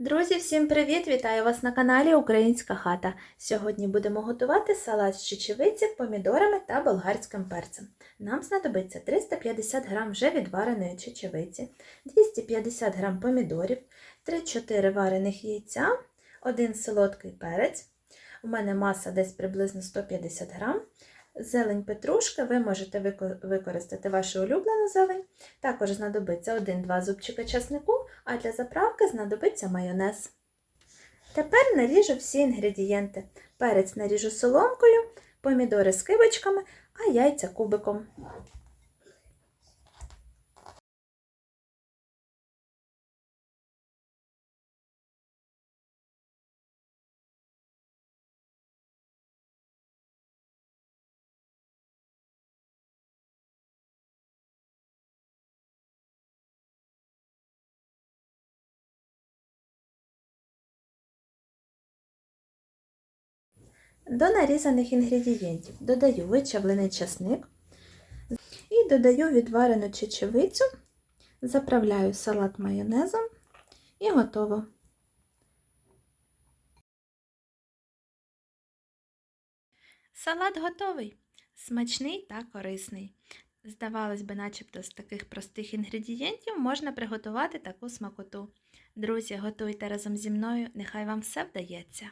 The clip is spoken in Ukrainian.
Друзі, всім привіт! Вітаю вас на каналі Українська хата. Сьогодні будемо готувати салат з чечевиці, помідорами та болгарським перцем. Нам знадобиться 350 г вже відвареної чечевиці, 250 г помідорів, 3-4 варених яйця, 1 солодкий перець. У мене маса десь приблизно 150 г. Зелень петрушки, ви можете використати вашу улюблену зелень. Також знадобиться 1-2 зубчика часнику, а для заправки знадобиться майонез. Тепер наріжу всі інгредієнти. Перець наріжу соломкою, помідори з кибочками, а яйця кубиком. До нарізаних інгредієнтів додаю вичавлений часник і додаю відварену чечевицю, заправляю салат майонезом і готово. Салат готовий, смачний та корисний. Здавалось би, начебто з таких простих інгредієнтів можна приготувати таку смакоту. Друзі, готуйте разом зі мною, нехай вам все вдається.